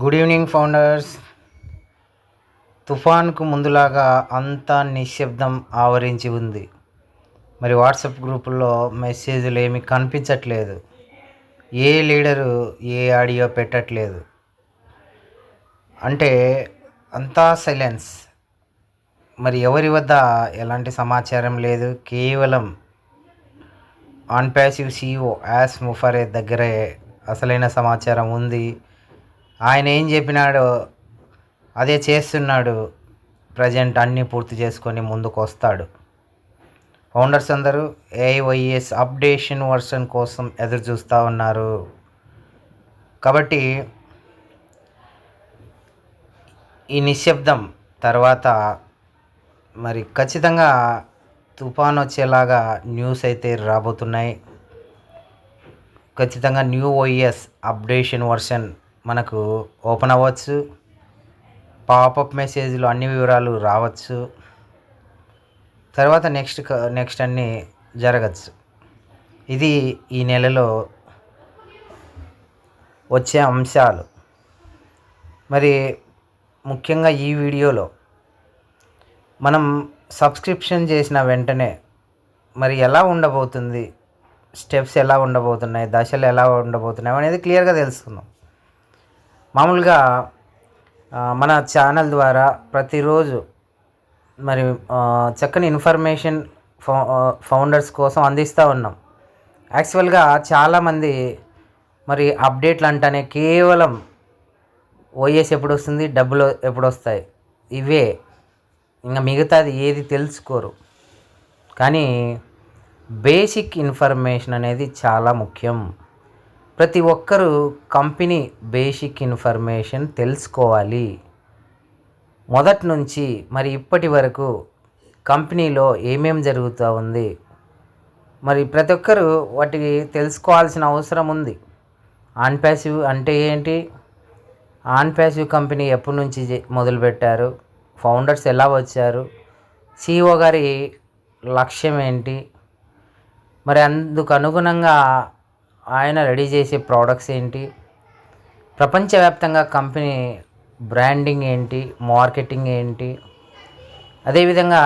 Good evening founders. తుఫాన్కు ముందులాగా అంతా నిశ్శబ్దం ఆవరించి ఉంది. మరి వాట్సాప్ గ్రూపుల్లో మెసేజ్లు ఏమి కనిపించట్లేదు. ఏ లీడరు ఏ ఆడియో పెట్టట్లేదు. అంటే అంతా సైలెన్స్. మరి ఎవరి వద్ద ఎలాంటి సమాచారం లేదు. కేవలం OnPassive CEO Ash Mufareh దగ్గరే అసలైన సమాచారం ఉంది. ఆయన ఏం చెప్పినాడో అదే చేస్తున్నాడు. ప్రజెంట్ అన్నీ పూర్తి చేసుకొని ముందుకు వస్తాడు. ఫౌండర్స్ అందరూ ఏఐవైఎస్ అప్డేషన్ వర్షన్ కోసం ఎదురు చూస్తూ ఉన్నారు. కాబట్టి ఈ నిశ్శబ్దం తర్వాత మరి ఖచ్చితంగా తుఫాన్ వచ్చేలాగా న్యూస్ అయితే రాబోతున్నాయి. ఖచ్చితంగా న్యూ ఓఎస్ అప్డేషన్ వర్షన్ మనకు ఓపెన్ అవ్వచ్చు. పాపప్ మెసేజ్లు అన్ని వివరాలు రావచ్చు. తర్వాత నెక్స్ట్ నెక్స్ట్ అన్నీ జరగచ్చు. ఇది ఈ నెలలో వచ్చే అంశాలు. మరి ముఖ్యంగా ఈ వీడియోలో మనం సబ్స్క్రిప్షన్ చేసిన వెంటనే మరి ఎలా ఉండబోతుంది? స్టెప్స్ ఎలా ఉండబోతున్నాయి? దశలు ఎలా ఉండబోతున్నాయి? అనేది క్లియర్గా తెలుసుకుందాం. మామూలుగా మన ఛానల్ ద్వారా ప్రతిరోజు మరి చక్కని ఇన్ఫర్మేషన్ ఫౌ ఫౌండర్స్ కోసం అందిస్తూ ఉన్నాం. యాక్చువల్గా చాలామంది మరి అప్డేట్లు అంటేనే కేవలం ఓఎస్ ఎప్పుడు వస్తుంది డబ్బులు ఎప్పుడు వస్తాయి ఇవే. ఇంకా మిగతాది ఏది తెలుసుకోరు. కానీ బేసిక్ ఇన్ఫర్మేషన్ అనేది చాలా ముఖ్యం. ప్రతి ఒక్కరూ కంపెనీ బేసిక్ ఇన్ఫర్మేషన్ తెలుసుకోవాలి. మొదటి నుంచి మరి ఇప్పటి వరకు కంపెనీలో ఏమేం జరుగుతూ ఉంది? మరి ప్రతి ఒక్కరు వాటికి తెలుసుకోవాల్సిన అవసరం ఉంది. ఆన్ ప్యాసివ్ అంటే ఏంటి? ఆన్ ప్యాసివ్ కంపెనీ ఎప్పటి నుంచి మొదలుపెట్టారు? ఫౌండర్స్ ఎలా వచ్చారు? సిఇఓ గారి లక్ష్యం ఏంటి? మరి అందుకు అనుగుణంగా ఆయన రెడీ చేసే ప్రోడక్ట్స్ ఏంటి? ప్రపంచవ్యాప్తంగా కంపెనీ బ్రాండింగ్ ఏంటి? మార్కెటింగ్ ఏంటి? అదేవిధంగా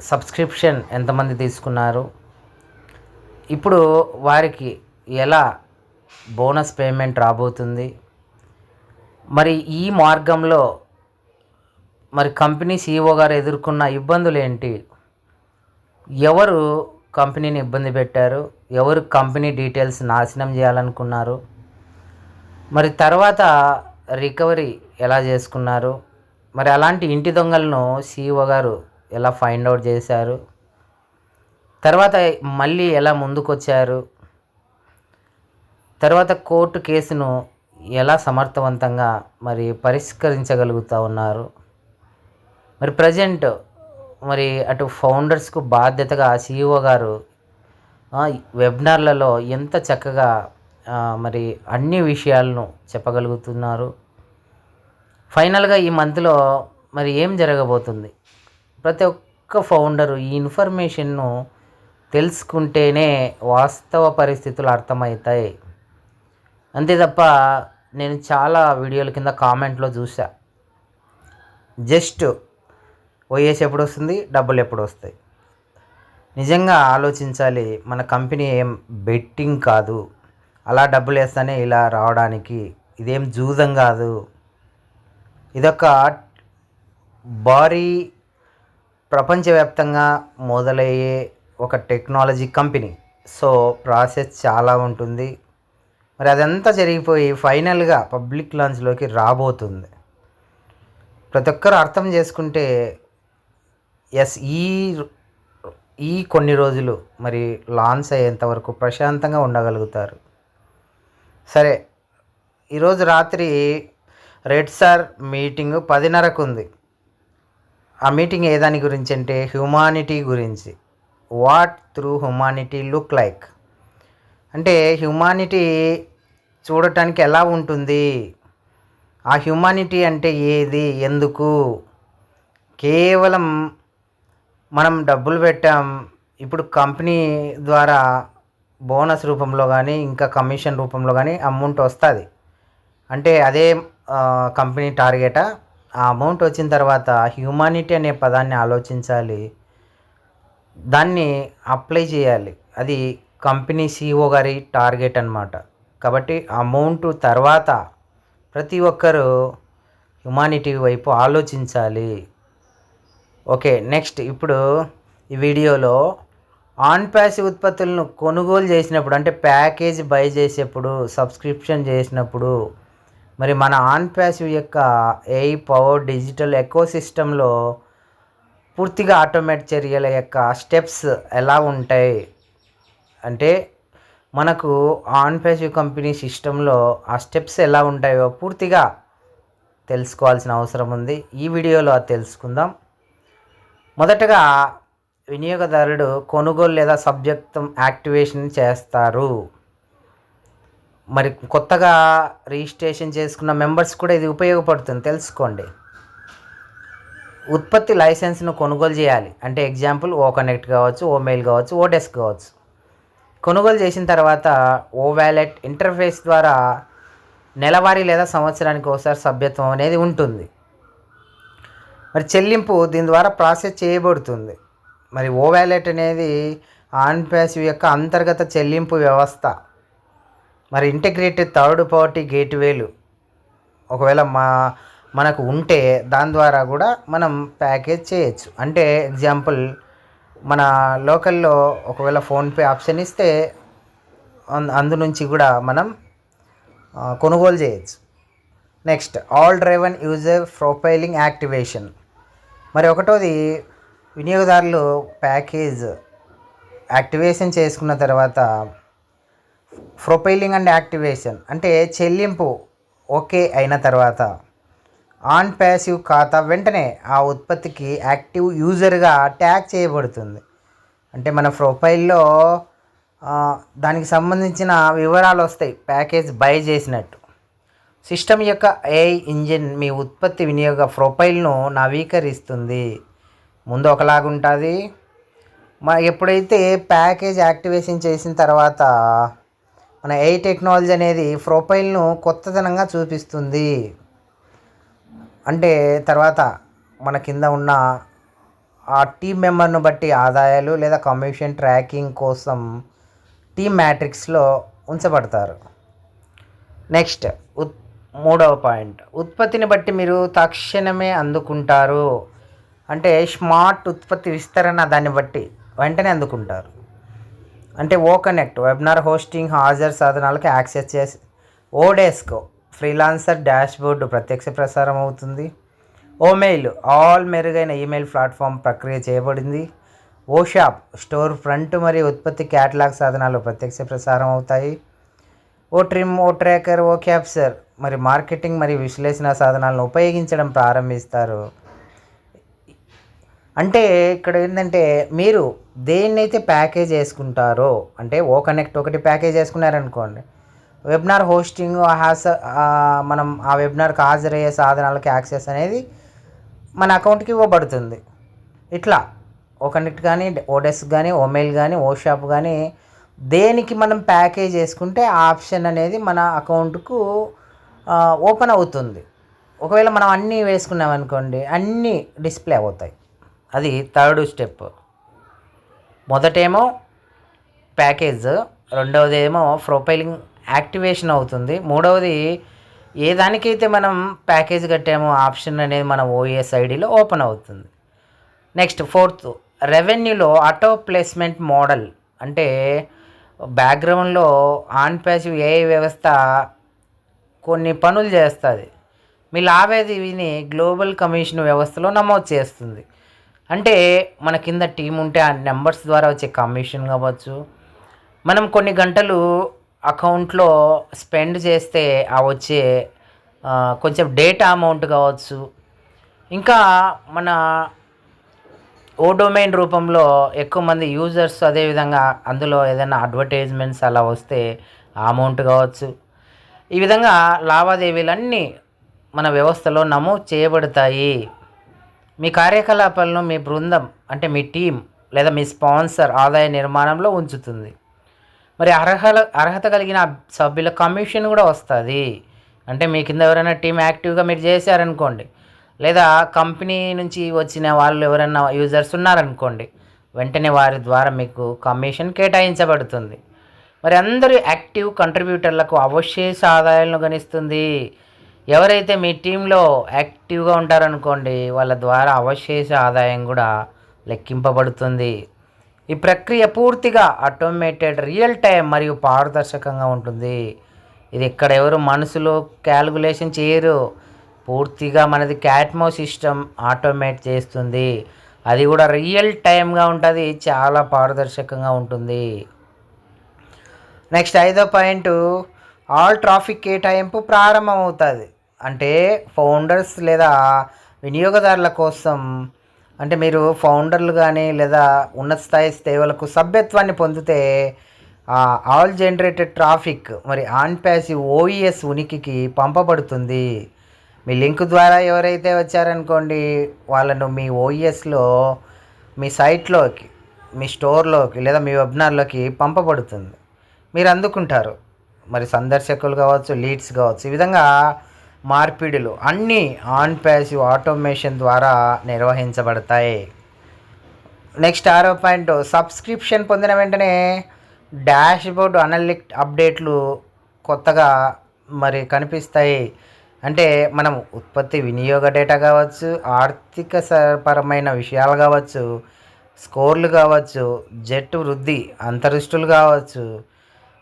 సబ్స్క్రిప్షన్ ఎంతమంది తీసుకున్నారు? ఇప్పుడు వారికి ఎలా బోనస్ పేమెంట్ రాబోతుంది? మరి ఈ మార్గంలో మరి కంపెనీ సీఈఓ గారు ఎదుర్కొన్న ఇబ్బందులు ఏంటి? ఎవరు కంపెనీని ఇబ్బంది పెట్టారు. ఎవరు కంపెనీ డీటెయిల్స్ నాశనం చేయాలనుకున్నారు? మరి తర్వాత రికవరీ ఎలా చేసుకున్నారు? మరి అలాంటి ఇంటి దొంగలను సీఈఓ గారు ఎలా ఫైండ్ అవుట్ చేశారు? తర్వాత మళ్ళీ ఎలా ముందుకొచ్చారు? తర్వాత కోర్టు కేసును ఎలా సమర్థవంతంగా మరి పరిష్కరించగలుగుతూ ఉన్నారు? మరి ప్రజెంట్ మరి అటు ఫౌండర్స్కు బాధ్యతగా సీఈఓ గారు వెబినార్లలో ఎంత చక్కగా మరి అన్ని విషయాలను చెప్పగలుగుతున్నారు. ఫైనల్గా ఈ మంత్లో మరి ఏం జరగబోతుంది? ప్రతి ఒక్క ఫౌండరు ఈ ఇన్ఫర్మేషన్ను తెలుసుకుంటేనే వాస్తవ పరిస్థితులు అర్థమవుతాయి. అంతే తప్ప నేను చాలా వీడియోల కింద కామెంట్లో చూసా జస్ట్ ఓఎస్ ఎప్పుడు వస్తుంది డబ్బులు ఎప్పుడు వస్తాయి నిజంగా ఆలోచించాలి మన కంపెనీ ఏం బెట్టింగ్ కాదు. అలా డబ్బులు వేస్తానే ఇలా రావడానికి. ఇదేం జూదం కాదు. ఇదొక భారీ ప్రపంచవ్యాప్తంగా మొదలయ్యే ఒక టెక్నాలజీ కంపెనీ. సో ప్రాసెస్ చాలా ఉంటుంది. మరి అదంతా జరిగిపోయి ఫైనల్గా పబ్లిక్ లాంచ్లోకి రాబోతుంది. ప్రతి ఒక్కరు అర్థం చేసుకుంటే ఎస్ ఈ ఈ కొన్ని రోజులు మరి లాంచ్ అయ్యేంత వరకు ప్రశాంతంగా ఉండగలుగుతారు. సరే ఈరోజు రాత్రి రెడ్ సార్ మీటింగ్ పదిన్నరకు ఉంది. ఆ మీటింగ్ ఏ దాని గురించి అంటే హ్యుమానిటీ గురించి. What through humanity look like అంటే హ్యుమానిటీ చూడటానికి ఎలా ఉంటుంది? ఆ హ్యుమానిటీ అంటే ఏది? ఎందుకు? కేవలం మనం డబ్బులు పెట్టాం. ఇప్పుడు కంపెనీ ద్వారా బోనస్ రూపంలో కానీ ఇంకా కమిషన్ రూపంలో కానీ అమౌంట్ వస్తుంది. అంటే అదే కంపెనీ టార్గెటా. ఆ అమౌంట్ వచ్చిన తర్వాత హ్యూమానిటీ అనే పదాన్ని ఆలోచించాలి. దాన్ని అప్లై చేయాలి. అది కంపెనీ సిఇఓ గారి టార్గెట్ అనమాట కాబట్టి అమౌంట్ తర్వాత ప్రతి ఒక్కరూ హ్యుమానిటీ వైపు ఆలోచించాలి. ఓకే నెక్స్ట్ ఇప్పుడు ఈ వీడియోలో ఆన్ ప్యాసివ్ ఉత్పత్తులను కొనుగోలు చేసినప్పుడు అంటే ప్యాకేజ్ బై చేసేప్పుడు సబ్స్క్రిప్షన్ చేసినప్పుడు మరి మన ఆన్ ప్యాసివ్ యొక్క ఏఐ పవర్ డిజిటల్ ఎకో సిస్టంలో పూర్తిగా ఆటోమేట్ చర్యల యొక్క స్టెప్స్ ఎలా ఉంటాయి? అంటే మనకు ఆన్ ప్యాసివ్ కంపెనీ సిస్టంలో ఆ స్టెప్స్ ఎలా ఉంటాయో పూర్తిగా తెలుసుకోవాల్సిన అవసరం ఉంది. ఈ వీడియోలో అది తెలుసుకుందాం. మొదటగా వినియోగదారుడు కొనుగోలు లేదా సబ్జెక్ట్ యాక్టివేషన్ చేస్తారు. మరి కొత్తగా రిజిస్ట్రేషన్ చేసుకున్న మెంబర్స్ కూడా ఇది ఉపయోగపడుతుంది. తెలుసుకోండి. ఉత్పత్తి లైసెన్స్ను కొనుగోలు చేయాలి. అంటే ఎగ్జాంపుల్ ఓ కనెక్ట్ కావచ్చు ఓ మెయిల్ కావచ్చు ఓ డెస్క్ కావచ్చు. కొనుగోలు చేసిన తర్వాత ఓ వ్యాలెట్ ఇంటర్ఫేస్ ద్వారా నెలవారీ లేదా సంవత్సరానికి ఒకసారి సభ్యత్వం అనేది ఉంటుంది. మరి చెల్లింపు దీని ద్వారా ప్రాసెస్ చేయబడుతుంది. మరి ఓ వ్యాలెట్ అనేది ఆన్ ప్యాసివ్ యొక్క అంతర్గత చెల్లింపు వ్యవస్థ. మరి ఇంటిగ్రేటెడ్ థర్డ్ పార్టీ గేట్వేలు ఒకవేళ మా మనకు ఉంటే దాని ద్వారా కూడా మనం ప్యాకేజ్ చేయొచ్చు. అంటే ఎగ్జాంపుల్ మన లోకల్లో ఒకవేళ ఫోన్పే ఆప్షన్ ఇస్తే అందు నుంచి కూడా మనం కొనుగోలు చేయొచ్చు. Next AI driven user profiling activation. మరి ఒకటోది వినియోగదారులు ప్యాకేజ్ యాక్టివేషన్ చేసుకున్న తర్వాత ప్రొఫైలింగ్ అండ్ యాక్టివేషన్ అంటే చెల్లింపు ఓకే అయిన తర్వాత ఆన్ ప్యాసివ్ ఖాతా వెంటనే ఆ ఉత్పత్తికి యాక్టివ్ యూజర్గా ట్యాగ్ చేయబడుతుంది. అంటే మన ప్రొఫైల్లో దానికి సంబంధించిన వివరాలు వస్తాయి ప్యాకేజ్ బై చేసినట్టు. సిస్టమ్ యొక్క ఏఐ ఇంజిన్ మీ ఉత్పత్తి వినియోగ ప్రొఫైల్ను నవీకరిస్తుంది. ముందు ఒకలాగుంటుంది మన ఎప్పుడైతే ప్యాకేజ్ యాక్టివేషన్ చేసిన తర్వాత మన ఏఐ టెక్నాలజీ అనేది ప్రొఫైల్ను కొత్తదనంగా చూపిస్తుంది. అంటే తర్వాత మన కింద ఉన్న ఆ టీం మెంబర్ను బట్టి ఆదాయాలు లేదా కమిషన్ ట్రాకింగ్ కోసం టీమ్ మ్యాట్రిక్స్లో ఉంచబడతారు. నెక్స్ట్ ఉత్ మూడవ పాయింట్. ఉత్పత్తిని బట్టి మీరు తక్షణమే అందుకుంటారు. అంటే స్మార్ట్ ఉత్పత్తి విస్తరణ దాన్ని బట్టి వెంటనే అందుకుంటారు. అంటే ఓ కనెక్ట్ వెబినార్ హోస్టింగ్ హాజర్ సాధనాలకు యాక్సెస్ చేసి ఓడెస్కో ఫ్రీలాన్సర్ డాష్బోర్డు ప్రత్యక్ష ప్రసారం అవుతుంది. ఓమెయిల్ ఆల్ మెరుగైన ఈమెయిల్ ప్లాట్ఫామ్ ప్రక్రియ చేయబడింది. ఓ షాప్ స్టోర్ ఫ్రంట్ మరియు ఉత్పత్తి క్యాటలాగ్ సాధనాలు ప్రత్యక్ష ప్రసారం అవుతాయి. ఓ ట్రిమ్ ఓ ట్రాకర్ ఓ క్యాప్సర్ మరి మార్కెటింగ్ మరియు విశ్లేషణ సాధనాలను ఉపయోగించడం ప్రారంభిస్తారు. అంటే ఇక్కడ ఏంటంటే మీరు దేన్నైతే ప్యాకేజ్ చేసుకుంటారో అంటే ఓ కనెక్ట్ ఒకటి ప్యాకేజ్ చేసుకున్నారనుకోండి వెబినార్ హోస్టింగ్ హాస్ మనం ఆ వెబినార్కి హాజరయ్యే సాధనాలకి యాక్సెస్ అనేది మన అకౌంట్కి ఇవ్వబడుతుంది. ఇట్లా ఓ కనెక్ట్ కానీ ఓడెస్ కానీ ఓమెయిల్ కానీ ఓ షాప్ కానీ దేనికి మనం ప్యాకేజ్ చేసుకుంటే ఆప్షన్ అనేది మన అకౌంట్కు ఓపెన్ అవుతుంది. ఒకవేళ మనం అన్నీ వేసుకున్నాం అనుకోండి అన్నీ డిస్ప్లే అవుతాయి. అది థర్డ్ స్టెప్ మొదటేమో ప్యాకేజ్ రెండవది ఏమో ప్రొఫైలింగ్ యాక్టివేషన్ అవుతుంది. మూడవది ఏ దానికైతే మనం ప్యాకేజ్ కట్టామో ఆప్షన్ అనేది మన ఓఎస్ ఐడిలో ఓపెన్ అవుతుంది. నెక్స్ట్ ఫోర్త్ రెవెన్యూలో ఆటో ప్లేస్మెంట్ మోడల్ అంటే బ్యాక్గ్రౌండ్లో ఆన్ ప్యాసివ్ ఏ వ్యవస్థ కొన్ని పనులు చేస్తుంది. మీ లావాదేవీని గ్లోబల్ కమిషన్ వ్యవస్థలో నమోదు చేస్తుంది. అంటే మన కింద టీం ఉంటే ఆ నెంబర్స్ ద్వారా వచ్చే కమిషన్ కావచ్చు. మనం కొన్ని గంటలు అకౌంట్లో స్పెండ్ చేస్తే ఆ వచ్చే కొంచెం డేటా అమౌంట్ కావచ్చు. ఇంకా మన ఓ డొమైన్ రూపంలో ఎక్కువ మంది యూజర్స్ అదేవిధంగా అందులో ఏదైనా అడ్వర్టైజ్మెంట్స్ అలా వస్తే ఆ అమౌంట్ కావచ్చు. ఈ విధంగా లావాదేవీలన్నీ మన వ్యవస్థలో నమోదు చేయబడతాయి. మీ కార్యకలాపాలను మీ బృందం అంటే మీ టీం లేదా మీ స్పాన్సర్ ఆదాయ నిర్మాణంలో ఉంచుతుంది. మరి అర్హల అర్హత కలిగిన సభ్యుల కమిషన్ కూడా వస్తుంది. అంటే మీ కింద ఎవరైనా టీం యాక్టివ్గా మీరు చేశారనుకోండి లేదా కంపెనీ నుంచి వచ్చిన వాళ్ళు ఎవరైనా యూజర్స్ ఉన్నారనుకోండి వెంటనే వారి ద్వారా మీకు కమిషన్ కేటాయించబడుతుంది. మరి అందరూ యాక్టివ్ కంట్రిబ్యూటర్లకు అవశేష ఆదాయాలను గణిస్తుంది. ఎవరైతే మీ టీంలో యాక్టివ్గా ఉంటారనుకోండి వాళ్ళ ద్వారా అవశేష ఆదాయం కూడా లెక్కింపబడుతుంది. ఈ ప్రక్రియ పూర్తిగా ఆటోమేటెడ్ రియల్ టైం మరియు పారదర్శకంగా ఉంటుంది. ఇది ఇక్కడ ఎవరు మనసులో క్యాల్కులేషన్ చేయరు. పూర్తిగా మనది క్యాట్మో సిస్టమ్ ఆటోమేట్ చేస్తుంది. అది కూడా రియల్ టైమ్గా ఉంటుంది. చాలా పారదర్శకంగా ఉంటుంది. నెక్స్ట్ ఐదో పాయింట్ ఆల్ ట్రాఫిక్ కేటాయింపు ప్రారంభమవుతుంది. అంటే ఫౌండర్స్ లేదా వినియోగదారుల కోసం అంటే మీరు ఫౌండర్లు కానీ లేదా ఉన్నత స్థాయి సేవలకు సభ్యత్వాన్ని పొందితే ఆల్ జనరేటెడ్ ట్రాఫిక్ మరి ఆన్ ప్యాసివ్ ఓఈఎస్ ఉనికికి పంపబడుతుంది. మీ లింక్ ద్వారా ఎవరైతే వచ్చారనుకోండి వాళ్ళను మీ ఓఈఎస్లో మీ సైట్లోకి మీ స్టోర్లోకి లేదా మీ వెబ్నార్లోకి పంపబడుతుంది. మీరు అందుకుంటారు. మరి సందర్శకులు కావచ్చు లీడ్స్ కావచ్చు ఈ విధంగా మార్పిడులు అన్నీ ఆన్ ప్యాసివ్ ఆటోమేషన్ ద్వారా నిర్వహించబడతాయి. నెక్స్ట్ ఆరో పాయింట్ సబ్స్క్రిప్షన్ పొందిన వెంటనే డాష్బోర్డ్ అనలిక్ అప్డేట్లు కొత్తగా మరి కనిపిస్తాయి. అంటే మనం ఉత్పత్తి వినియోగ డేటా కావచ్చు ఆర్థిక పరమైన విషయాలు కావచ్చు స్కోర్లు కావచ్చు జట్టు వృద్ధి అంతరుష్టులు కావచ్చు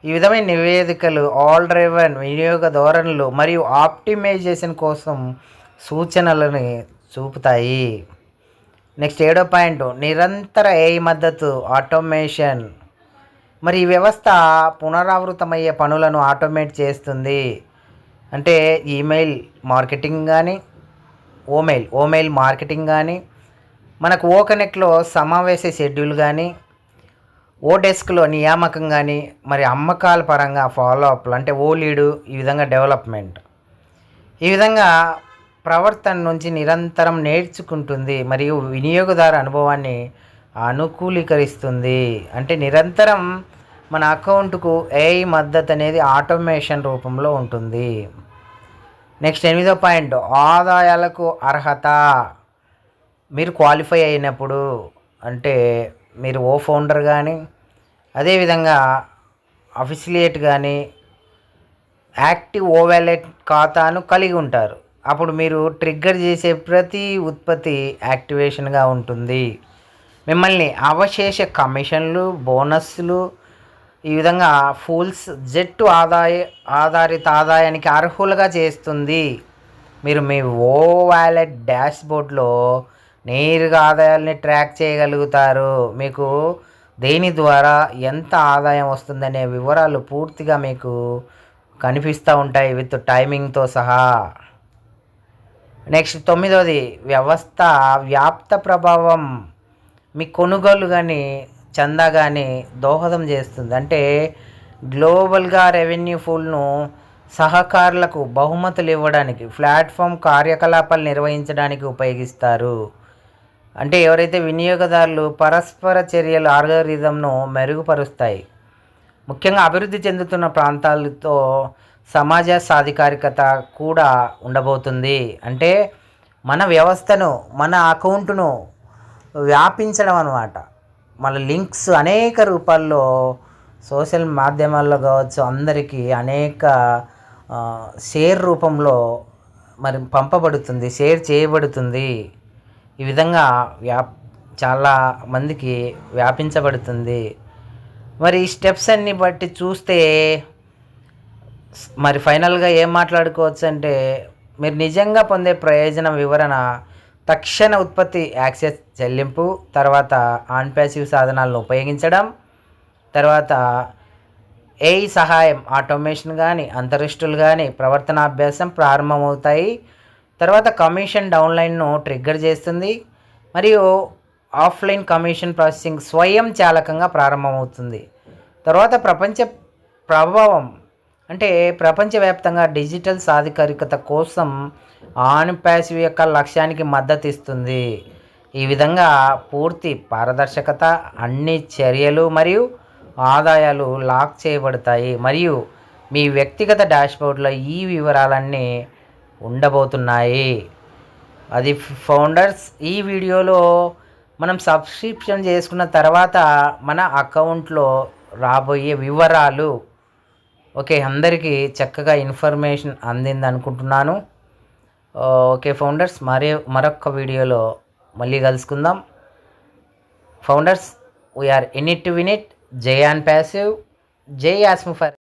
ఈ విధమైన నివేదికలు ఆల్ డ్రైవర్ వినియోగ ధోరణులు మరియు ఆప్టిమైజేషన్ కోసం సూచనలను చూపుతాయి. నెక్స్ట్ ఏడో పాయింట్ నిరంతర ఏ మద్దతు ఆటోమేషన్ మరి ఈ వ్యవస్థ పునరావృతమయ్యే పనులను ఆటోమేట్ చేస్తుంది. అంటే ఈమెయిల్ మార్కెటింగ్ కానీ ఓమెయిల్ ఓమెయిల్ మార్కెటింగ్ కానీ మనకు ఓ కనెక్ట్లో సమావేశ షెడ్యూల్ కానీ ఓ డెస్క్లో నియామకం కానీ మరి అమ్మకాల పరంగా ఫాలో అప్లు అంటే ఓ లీడు ఈ విధంగా డెవలప్మెంట్ ఈ విధంగా ప్రవర్తన నుంచి నిరంతరం నేర్చుకుంటుంది మరియు వినియోగదారు అనుభవాన్ని అనుకూలీకరిస్తుంది. అంటే నిరంతరం మన అకౌంట్కు ఏఐ మద్దతు అనేది ఆటోమేషన్ రూపంలో ఉంటుంది. నెక్స్ట్ ఎనిమిదో పాయింట్ ఆదాయాలకు అర్హత. మీరు క్వాలిఫై అయినప్పుడు అంటే మీరు ఓ ఫౌండర్ కానీ అదేవిధంగా అఫిసిలియేట్ కానీ యాక్టివ్ ఓ వ్యాలెట్ ఖాతాను కలిగి ఉంటారు. అప్పుడు మీరు ట్రిగ్గర్ చేసే ప్రతి ఉత్పత్తి యాక్టివేషన్గా ఉంటుంది. మిమ్మల్ని అవశేష కమిషన్లు బోనస్లు ఈ విధంగా ఫూల్స్ జెట్టు ఆదాయ ఆధారిత ఆదాయానికి అర్హులుగా చేస్తుంది. మీరు మీ ఓ వ్యాలెట్ డాష్ బోర్డ్లో నేరుగా ఆదాయాల్ని ట్రాక్ చేయగలుగుతారు. మీకు దేని ద్వారా ఎంత ఆదాయం వస్తుందనే వివరాలు పూర్తిగా మీకు కనిపిస్తూ ఉంటాయి విత్ టైమింగ్తో సహా. నెక్స్ట్ తొమ్మిదవది వ్యవస్థ వ్యాప్త ప్రభావం. మీ కొనుగోలు కానీ చందా కానీ దోహదం చేస్తుంది. అంటే గ్లోబల్గా రెవెన్యూ ఫుల్ను సహకారులకు బహుమతులు ఇవ్వడానికి ప్లాట్ఫామ్ కార్యకలాపాలు నిర్వహించడానికి ఉపయోగిస్తారు. అంటే ఎవరైతే వినియోగదారులు పరస్పర చర్యలు ఆల్గరిథంను మెరుగుపరుస్తాయి ముఖ్యంగా అభివృద్ధి చెందుతున్న ప్రాంతాలతో సమాజ సాధికారికత కూడా ఉండబోతుంది. అంటే మన వ్యవస్థను మన అకౌంట్ను వ్యాపించడం అనమాట మన లింక్స్ అనేక రూపాల్లో సోషల్ మాధ్యమాల్లో కావచ్చు అందరికీ అనేక షేర్ రూపంలో మరి పంపబడుతుంది షేర్ చేయబడుతుంది. ఈ విధంగా వ్యా చాలా మందికి వ్యాపించబడుతుంది. మరి ఈ స్టెప్స్ అన్ని బట్టి చూస్తే మరి ఫైనల్గా ఏం మాట్లాడుకోవచ్చు అంటే మీరు నిజంగా పొందే ప్రయోజనం వివరణ తక్షణ ఉత్పత్తి యాక్సెస్ చెల్లింపు తర్వాత ఆన్ ప్యాసివ్ సాధనాలను ఉపయోగించడం తర్వాత ఏఐ సహాయం ఆటోమేషన్ కానీ అంతరిష్టులు కానీ ప్రవర్తన అభ్యాసం ప్రారంభమవుతాయి. తర్వాత కమిషన్ డౌన్లైన్ను ట్రిగ్గర్ చేస్తుంది. మరియు ఆఫ్లైన్ కమిషన్ ప్రాసెసింగ్ స్వయం చాలకంగా ప్రారంభమవుతుంది. తర్వాత ప్రపంచ ప్రభావం అంటే ప్రపంచవ్యాప్తంగా డిజిటల్ సాధికారికత కోసం ఆన్ ప్యాసివ్ యొక్క లక్ష్యానికి మద్దతు ఇస్తుంది ఈ విధంగా పూర్తి పారదర్శకత అన్ని చర్యలు మరియు ఆదాయాలు లాక్ చేయబడతాయి. మరియు మీ వ్యక్తిగత డాష్బోర్డ్లో ఈ వివరాలన్నీ ఉండబోతున్నాయి. అది ఫౌండర్స్ ఈ వీడియోలో మనం సబ్స్క్రిప్షన్ చేసుకున్న తర్వాత మన అకౌంట్లో రాబోయే వివరాలు. ఓకే అందరికీ చక్కగా ఇన్ఫర్మేషన్ అందింది అనుకుంటున్నాను ఓకే ఫౌండర్స్ మరే మరొక వీడియోలో మళ్ళీ కలుసుకుందాం. Founders we're in it to win it Jai OnPassive. Jai ఆస్మిఫర్